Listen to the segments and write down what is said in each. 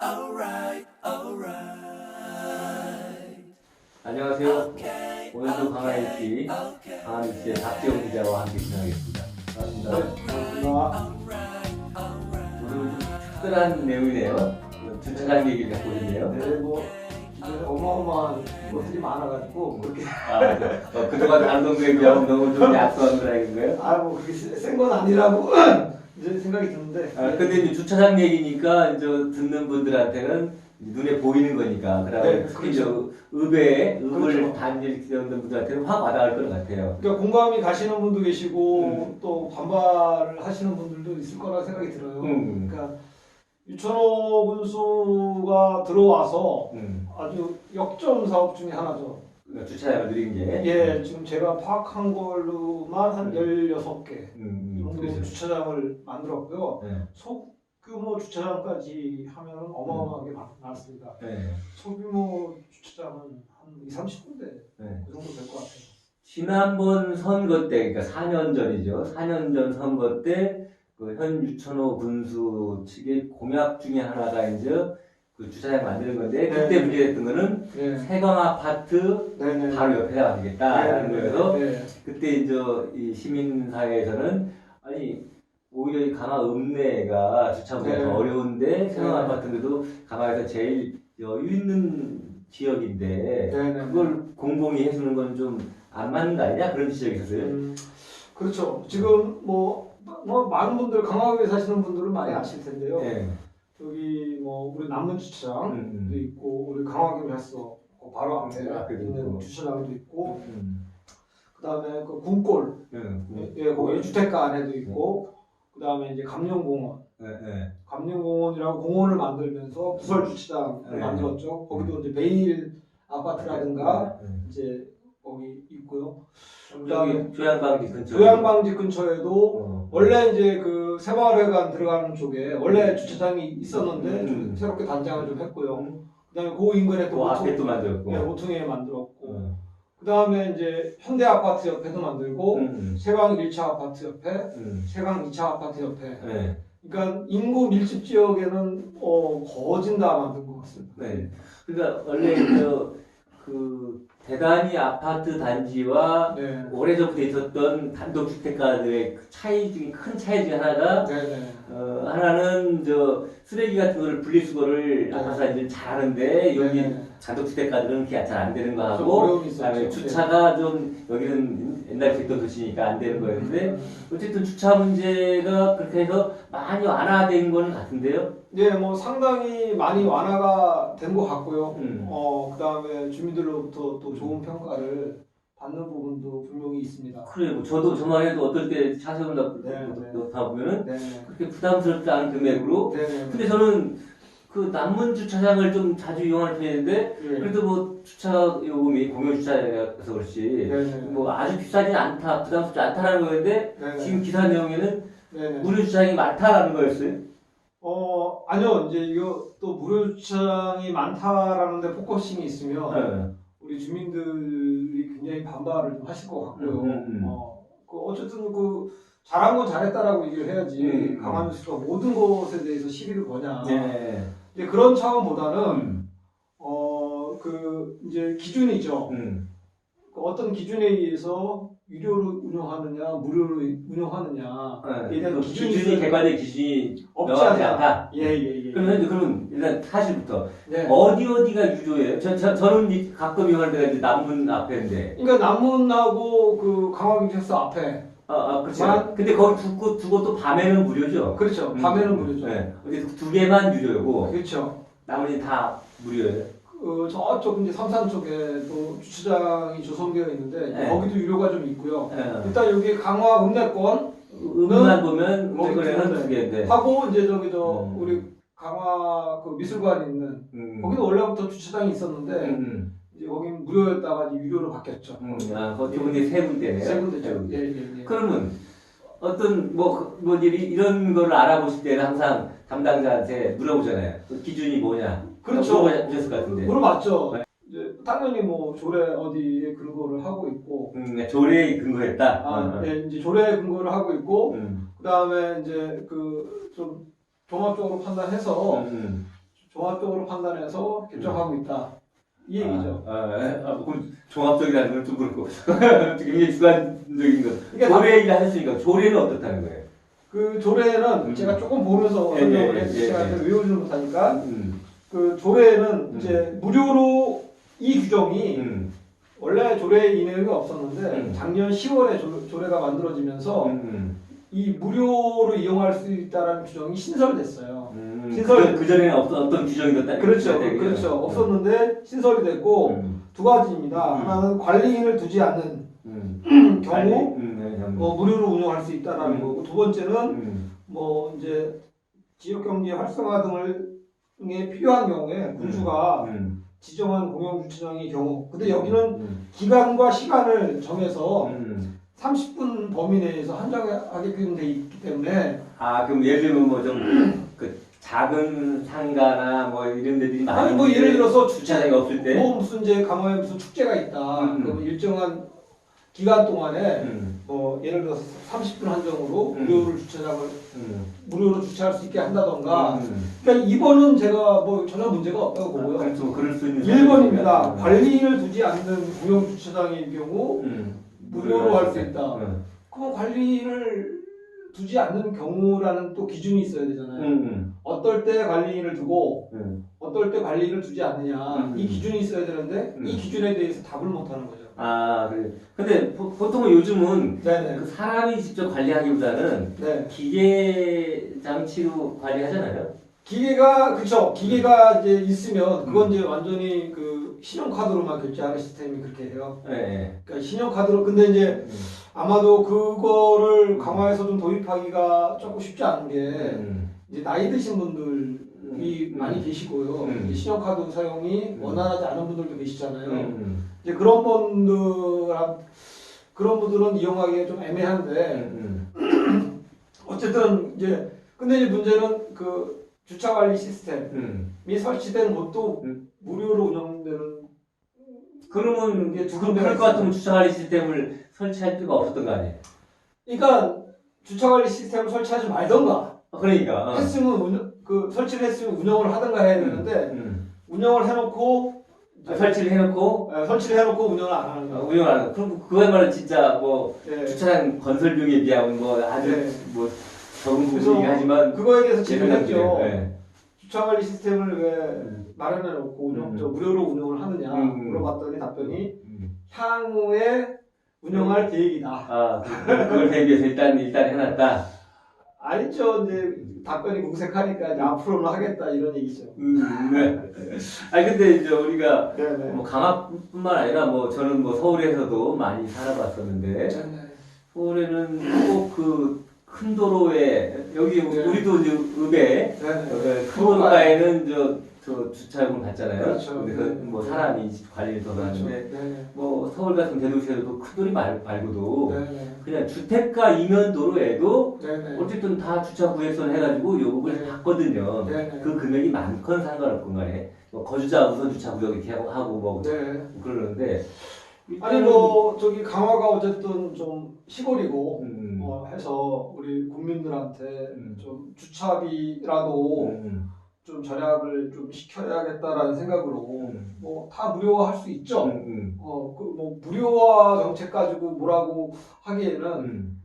alright, alright, alright. 안녕하세요. 오늘도 강화일지 강화일지의 박지영 기자와 함께 진행하겠습니다. 반갑습니다. 오늘 좀 특별한 내용이네요. 주차장 얘기를 갖고 오셨네요. 네, 뭐 어마어마한 것들이 많아가지고 그렇게 아, 저, 어, 그동안 안동구에 비하면 너무 좀 약소한 거라 이거예요? 아뭐 그렇게 센건 아니라고 이제 생각이 드는데. 아, 근데 이제 주차장 얘기니까 이제 듣는 분들한테는 눈에 보이는 거니까 그다음에 네, 특히 이제 그렇죠. 의배에 의을 그렇죠. 분들한테는 확 와닿을 것 같아요. 그러니까 공감이 가시는 분도 계시고 음. 또 반발을 하시는 분들도 있을 거라 생각이 들어요. 음. 그러니까 유천호 군수가 들어와서 음, 아주 역점 사업 중에 하나죠. 그러니까 주차장을 늘린 게. 예, 지금 제가 파악한 걸로만 한 음. 16개 음, 음, 정도 그렇죠. 주차장을 만들었고요. 네. 소규모 주차장까지 하면 어마어마하게 많- 많습니다. 네. 소규모 주차장은 한 2, 30군데 네. 그 정도 될 것 같아요. 지난번 선거 때, 그러니까 4년 전이죠. 4년 전 선거 때, 그 현 유천호 군수 측의 공약 중에 하나가 이제 그 주차장 만드는 건데, 네. 그때 문제됐던 거는 네. 세강 아파트 네네. 바로 옆에다 만들겠다라는 거여서, 네. 그때 이제 이 시민사회에서는, 아니, 오히려 이 강화 읍내가 주차하기가 네. 더 어려운데, 세강 네. 아파트인데도 강화에서 제일 여유 있는 지역인데. 그걸 공공이 해주는 건 좀 안 맞는 거 아니냐 그런 지적이 있었어요. 음, 그렇죠. 지금 뭐, 뭐 많은 분들 강화구에 사시는 분들은 많이 아실 텐데요. 네. 여기 뭐 우리 남문 주차장도 음, 음. 있고 우리 강화경에서 그 바로 앞에 음, 앞에도 있는 있고. 주차장도 있고 음. 그다음에 그 군골 음. 예, 거기 주택가 안에도 있고 그다음에 이제 감룡공원 네, 네. 감룡공원이라고 공원을 만들면서 부설 주차장을 네. 만들었죠. 거기도 이제 베일 아파트라든가 네. 이제 거기 있고요. 저기 조양방지 근처. 교양방지 근처에도 어. 원래 이제 그 새마을회관 들어가는 쪽에 원래 주차장이 있었는데 음. 좀 새롭게 단장을 좀 했고요. 그다음에 그 인근에 또 그 앞에 또 만들었고. 예, 오통에 만들었고 어. 그다음에 이제 현대 아파트 옆에도 만들고 음. 세강 1차 아파트 옆에 음. 세강 2차 아파트 옆에 네. 그러니까 인구 밀집 지역에는 어, 거진 다 만든 것 같습니다. 네. 그러니까 원래 그 그 대단히 아파트 단지와 네. 오래전부터 있었던 단독주택가들의 그 차이 중에 큰 차이 중에 하나가 네네. 어, 하나는 저 쓰레기 같은 거를 분리수거를 네. 아파트 단지는 잘하는데 여기 네네. 단독주택가들은 그게 잘 안 되는 거좀 하고 있었죠. 그다음에 주차가 좀 여기는 옛날에 있던 도시니까 안 되는 거였는데 네. 어쨌든 주차 문제가 그렇게 해서 많이 완화된 거는 같은데요. 네, 뭐 상당히 많이 완화가 된 것 같고요. 음. 어, 그 다음에 주민들로부터 또 좋은 평가를 받는 부분도 분명히 있습니다. 그래요. 뭐 저도 저만 해도 어떨 때차 세운다 네, 네. 다 보면은 네. 그렇게 부담스럽지 않은 금액으로 네. 네. 근데 저는 그 남문 주차장을 좀 자주 이용하는 편인데 네. 그래도 뭐 주차 요금이 공용 주차장이라서 그렇지 네. 네. 뭐 아주 비싸진 않다 부담스럽지 않다라는 거였는데 네. 지금 기사 내용에는. 무료 주차장이 많다라는 거였어요. 어, 아니요. 이제 이거 또 무료 주차장이 많다라는 데 포커싱이 있으면 네. 우리 주민들이 굉장히 반발을 좀 하실 것 같고요. 음, 음, 음. 어, 그 어쨌든 그 잘한 건 잘했다라고 얘기를 해야지. 강화뉴스가 모든 것에 대해서 시비를 거냐. 네. 이제 그런 차원보다는 음. 어, 그, 이제 기준이죠. 음. 그 어떤 기준에 의해서 유료로 운영하느냐, 무료로 운영하느냐. 네. 에 대한 그 기준이 기준이. 객관적인 기준이 없지 않다. 않다. 예, 예, 예. 그러면 그러면 일단 사실부터 네. 어디 어디가 유료예요? 저, 저 저는 이- 가끔 이용하는 데가 이제 남문 앞에인데. 그러니까 남문하고 그 강화경찰서 앞에. 아, 아 그렇죠. 만- 근데 거기 두고 두고 또 밤에는 무료죠. 그렇죠. 음. 밤에는 무료죠. 네. 근데 두 개만 유료고 그렇죠. 나머지 다 무료예요. 그 저쪽 이제 삼산 쪽에도 주차장이 조성되어 있는데 네. 거기도 유료가 좀 있고요. 네. 일단 여기 강화 읍내권 음만 보면 거기 거기는 두두 개인데. 하고 이제 저기 저 음. 우리 강화 그 미술관 있는 음. 거기도 원래부터 주차장이 있었는데 음. 이제 거긴 무료였다가 유료로 바뀌었죠. 음. 아, 거기 두 군데 세 군데네요. 세 군데죠. 세 군데. 예, 예, 예. 그러면 어떤 뭐, 그- 뭐 이- 이런 거를 알아보실 때는 항상 담당자한테 물어보잖아요. 그 기준이 뭐냐? 그렇죠. 물어보셨을 것 같은데. 물어봤죠. 네. 이제 당연히 뭐 조례 어디에 근거를 하고 있고 음, 조례에 근거했다. 아, 어, 어. 예, 이제 조례에 근거를 하고 있고 음. 그다음에 이제 그 좀 종합적으로 판단해서 음. 종합적으로 판단해서 결정하고 있다. 이 얘기죠. 아, 아, 아, 그럼 종합적이라는 건 좀 그렇고 굉장히 주관적인 거. 다- 조례 얘기를 하셨으니까 조례는 어떻다는 거예요? 그 조례는 음. 제가 조금 보면서 예, 설명을 예, 해 예, 제가 예. 외우지는 못하니까 음, 그 조례는 음. 이제 무료로 이 규정이 음, 원래 조례에 이 내용이 없었는데 음. 작년 10월에 조, 례가 만들어지면서 음, 이 무료로 이용할 수 있다라는 규정이 신설됐어요. 음, 신설- 그 전에는 어떤 어떤 규정이 있었다. 그렇죠? 그렇죠. 없었는데 신설이 됐고 음, 두 가지입니다. 음. 하나는 관리인을 두지 않는 음, 경우 음, 네, 음, 뭐 무료로 운영할 수 있다라는 음. 거고 두 번째는 음, 뭐 이제 지역 경제 활성화 등을 등에 필요한 경우에 군수가 음, 지정한 공영 주차장의 경우 근데 여기는 음, 기간과 시간을 정해서 음. 30분 범위 내에서 한정하게끔 돼 있기 때문에 아 그럼 예를 들면 뭐 좀 그 작은 상가나 뭐 이런 데들이 많이 아니 뭐 예를 들어서 주차장이 없을 때 뭐 무슨 이제 강화에 무슨 축제가 있다 음. 그러면 일정한 기간 동안에 음, 뭐 예를 들어서 30분 한정으로 음. 무료로 주차장을 음, 무료로 주차할 수 있게 한다던가 음. 그러니까 2번은 제가 뭐 전혀 문제가 없다고 보고요. 그렇죠. 그럴 수 있는 1번입니다. 상황입니다. 관리인을 두지 않는 공영 주차장의 경우 음, 무료로 할 수 있다. 음, 그럼 관리인을 두지 않는 경우라는 또 기준이 있어야 되잖아요. 음, 어떨 때 관리인을 두고 음. 어떨 때 관리인을 두지 않느냐 음. 이 기준이 있어야 되는데 음. 이 기준에 대해서 답을 못 하는 거죠. 아 그래. 근데 보, 보통은 요즘은 네네. 그 사람이 직접 관리하기보다는 네. 기계 장치로 관리하잖아요. 기계가 그쵸 기계가 이제 있으면 그건 음. 이제 완전히 그 신용카드로만 결제하는 시스템이 그렇게 해요. 예, 예. 그러니까 신용카드로 근데 이제 음, 아마도 그거를 강화해서 좀 도입하기가 조금 쉽지 않은 게 음, 이제 나이 드신 분들이 음, 많이 계시고요. 음. 이제 신용카드 사용이 음. 원활하지 않은 분들도 계시잖아요. 음, 이제 그런 분들 그런 분들은 이용하기가 좀 음, 애매한데 음, 어쨌든 이제 근데 이제 문제는 그 주차 관리 시스템이 음. 설치된 곳도 음. 무료로 운영되는 그러면 이게 두 그럴 것 같으면 주차 관리 시스템을 설치할 필요가 없었던 거 아니에요? 그러니까 주차 관리 시스템을 설치하지 말던가 아, 그러니까. 어. 했으면 운영, 그 설치를 했으면 운영을 하든가 해야 되는데 음. 운영을 해놓고 아, 설치를 해놓고 예, 설치를 해놓고 운영을 안 하는 어, 거. 운영을 하는 거. 그럼 그거야말로 진짜 뭐 예. 주차장 건설 비용에 비하면 뭐 아주 네. 뭐 적은 그래서 부분이긴 하지만 그거에 대해서 질문했죠. 예. 주차 관리 시스템을 왜 음. 마련해 놓고 운영, 음. 저 무료로 운영을 하느냐 음. 물어봤더니 답변이 음. 향후에 운영할 계획이다. 아 그- 그걸 대비해서 일단 일단 해놨다. 아니죠. 이제 답변이 궁색하니까 이제 앞으로는 하겠다 이런 얘기죠. 음, 네. 아니 근데 이제 우리가 네네. 뭐 강화뿐만 아니라 뭐 저는 뭐 서울에서도 많이 살아봤었는데 서울에는 꼭 그 큰 도로에 여기 네. 우리도 이제 읍에. 여기 큰 도로가에는 저, 저 주차요금 받잖아요. 그렇죠. 그래서 뭐 사람이 관리를 더 그렇죠. 하는데 네네. 뭐 서울 같은 대도시에도 큰 도로 말, 말고도 네네. 그냥 주택가 이면 도로에도 네네. 어쨌든 다 주차 구획선 해가지고 요금을 네. 받거든요. 네네. 그 금액이 많건 상관없건 간에 뭐 거주자 우선 주차 구역 이렇게 하고, 하고 뭐 네. 그러는데 아니 뭐 저기 강화가 어쨌든 좀 시골이고 음, 어, 해서 우리 국민들한테 음. 좀 주차비라도 음, 좀 절약을 좀 시켜야겠다라는 생각으로 음, 뭐다 무료화할 수 있죠. 음, 어그 뭐 무료화 정책 가지고 뭐라고 하기에는 음,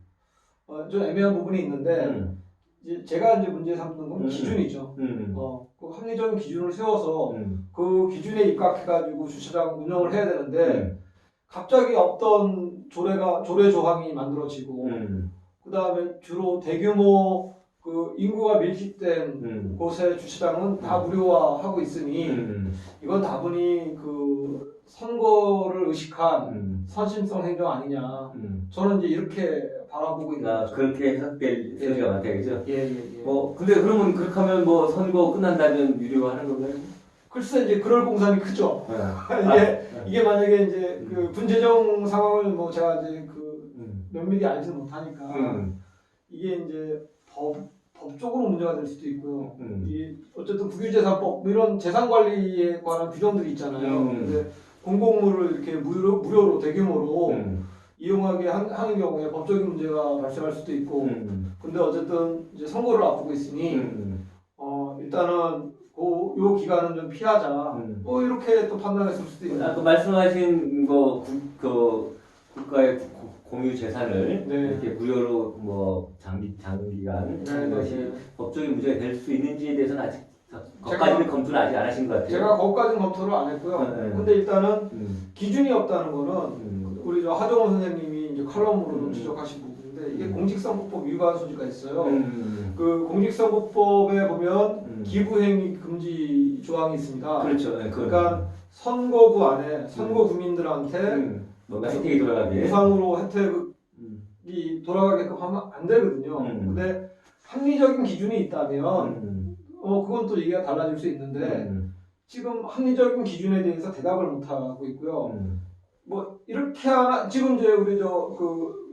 어, 좀 애매한 부분이 있는데 음, 이제 제가 이제 문제 삼는 건 음. 기준이죠. 음, 어, 그 합리적인 기준을 세워서 음, 그 기준에 입각해가지고 주차장 운영을 해야 되는데 음, 갑자기 어떤 조례가 조례 조항이 만들어지고 음, 그 다음에 주로 대규모 그 인구가 밀집된 음, 곳의 주차장은 다 무료화하고 있으니 음, 이건 다분히 그 선거를 의식한 음, 선심성 행정 아니냐. 음. 저는 이제 이렇게 바라보고 있는 아, 거죠. 그렇게 해석될 소리가 많다 그죠? 예, 예, 예. 뭐 근데 그러면 그렇게 하면 뭐 선거 끝난다면 유료화하는 건가요? 글쎄 이제 그럴 공산이 크죠. 아, 이게 만약에 이제 그 군재정 상황을 뭐 제가 이제 그 음, 면밀히 알지는 못하니까 음, 이게 이제 법 법적으로 문제가 될 수도 있고요. 음. 이 어쨌든 국유재산법 뭐 이런 재산 관리에 관한 규정들이 있잖아요. 음. 근데 공공물을 이렇게 무료, 무료로 대규모로 음, 이용하게 한, 하는 경우에 법적인 문제가 발생할 수도 있고 음, 근데 어쨌든 이제 선거를 앞두고 있으니 음, 어 일단은 그, 요 기간은 좀 피하자. 음. 뭐 이렇게 또 판단했을 수도 있는. 아까 말씀하신 거, 국, 그, 국가의 고- 공유 재산을 네. 이렇게 무료로 뭐 장기, 장기간 네, 하는 네, 것이 네. 법적인 문제가 될 수 있는지에 대해서는 아직 거기까지는 검토를 아직 안 하신 것 같아요. 제가 거기까지는 검토를 안 했고요. 네, 네. 근데 일단은 음, 기준이 없다는 거는 음, 우리 저 하정우 선생님이 이제 칼럼으로도 음. 지적하신 부분인데 이게 음. 공직선거법 위반 소지가 있어요. 음, 그 공직선거법에 보면 음. 기부행위 금지 조항이 있습니다. 그렇죠. 네, 그건. 그러니까 선거구 안에 선거 구민들한테 음, 뭔가 혜택이 돌아가게. 무상으로 혜택이 음, 돌아가게끔 하면 안 되거든요. 음. 근데 합리적인 기준이 있다면 음, 어 그건 또 얘기가 달라질 수 있는데 음, 지금 합리적인 기준에 대해서 대답을 못 하고 있고요. 음, 뭐 이렇게 하나 지금 이제 우리 저그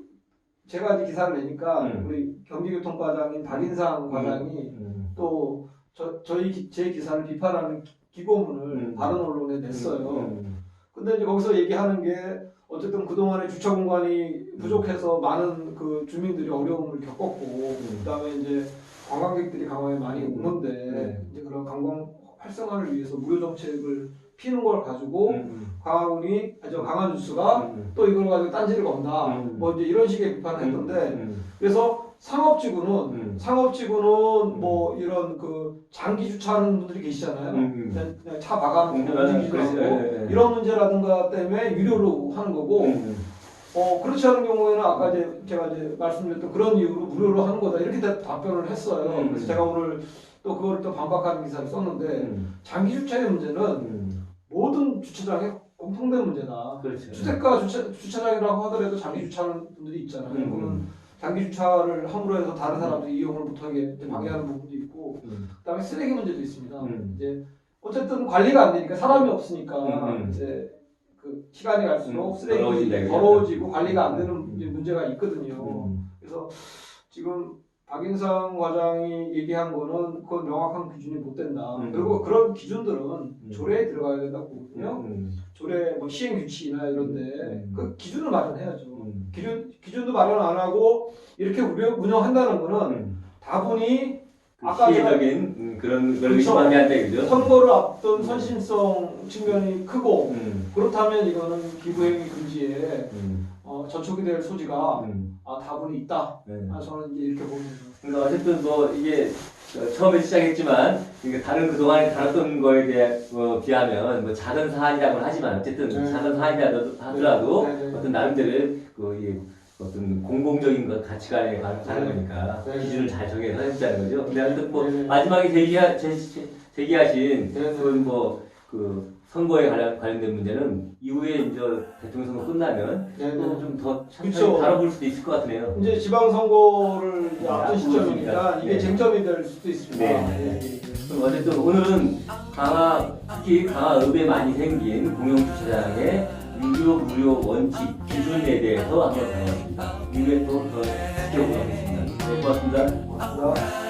제가 이제 기사를 내니까 음. 우리 경기교통과장인 박인상 과장이 음, 또 저, 저희 기- 제 기사를 비판하는 기- 기고문을 음. 다른 언론에 냈어요. 음, 근데 이제 거기서 얘기하는 게 어쨌든 그동안에 주차 공간이 부족해서 많은 그 주민들이 어려움을 겪었고 그다음에 이제 관광객들이 강화에 많이 음. 오는데 네. 이제 그런 관광 활성화를 위해서 무료 정책을 피는 걸 가지고 음, 강화군이 아저 강화뉴스가 음, 또 이걸 가지고 딴지를 건다 음. 뭐 이제 이런 식의 비판을 했던데 음, 그래서 상업지구는 음. 상업지구는 뭐 이런 그 장기 주차하는 분들이 계시잖아요. 음. 그냥, 그냥 차 박아놓고 음, 않고 예, 예. 이런 문제라든가 때문에 유료로 하는 거고 음, 어 그렇지 않은 경우에는 아까 이제 제가 이제 말씀드렸던 그런 이유로 무료로 하는 거다 이렇게 다- 답변을 했어요. 음. 그래서 제가 오늘 또 그걸 또 반박하는 기사를 썼는데 음, 장기 주차의 문제는 음, 모든 주차장의 공통된 문제다. 그렇죠. 주택가 주차, 주차장이라고 하더라도 장기 주차하는 분들이 있잖아요. 그러면 음, 장기 주차를 함으로 해서 다른 사람들이 이용을 못하게 방해하는 부분도 있고 음, 그다음에 쓰레기 문제도 있습니다. 음. 이제 어쨌든 관리가 안 되니까 사람이 없으니까 음, 음. 이제 그 시간이 갈수록 음, 쓰레기. 더러워지고 관리가 안 되는 음. 문제가 있거든요. 음, 그래서 지금 박인상 과장이 얘기한 거는 그건 명확한 기준이 못 된다. 음. 그리고 그런 기준들은 조례에 들어가야 된다고 보거든요. 음, 조례 뭐 시행 규칙이나 이런데 음. 그 기준을 마련해야죠. 음, 기준 기준도 마련 안 하고 이렇게 운영- 운영한다는 거는 음. 다분히 그 아까 시혜적인 음, 그런 걸. 의심하게 한다 이거죠. 선거를 앞둔 선심성 측면이 크고 음, 그렇다면 이거는 기부행위 금지에 음, 어, 저촉이 될 소지가 음, 아, 다분히 있다. 네. 아, 저는 이제 이렇게 봅니다. 그러니까 어쨌든 뭐 이게 어, 처음에 시작했지만 이게 다른 그동안에 다뤘던 거에 대해 어, 비하면 뭐 작은 사안이라고는 하지만 어쨌든 네. 작은 사안이라도 하더라도 네, 네, 네. 어떤 나름대로의 그 이, 어떤 공공적인 것 가치관에 가는 네. 거니까 네. 기준을 잘 정해서 해보자는 거죠. 근데 하여튼 뭐 네, 네. 마지막에 제기하, 제, 제- 제기하신 네, 네. 그건 뭐그 선거에 관련, 관련된 문제는 이후에 이제 대통령 선거 끝나면 네, 네. 또좀더 그쵸. 다뤄볼 수도 있을 것 같네요. 이제 지방선거를 이제 네, 앞둔 시점이니까. 이게 네. 쟁점이 될 수도 있습니다. 네, 네. 그럼 어쨌든 오늘은 강화 특히 강화읍에 많이 생긴 공영 주차장의 유료 무료 원칙 기준에 대해서 한번 다뤄봤습니다. 이후에 또더 지켜보도록 하겠습니다. 네, 고맙습니다. 고맙습니다.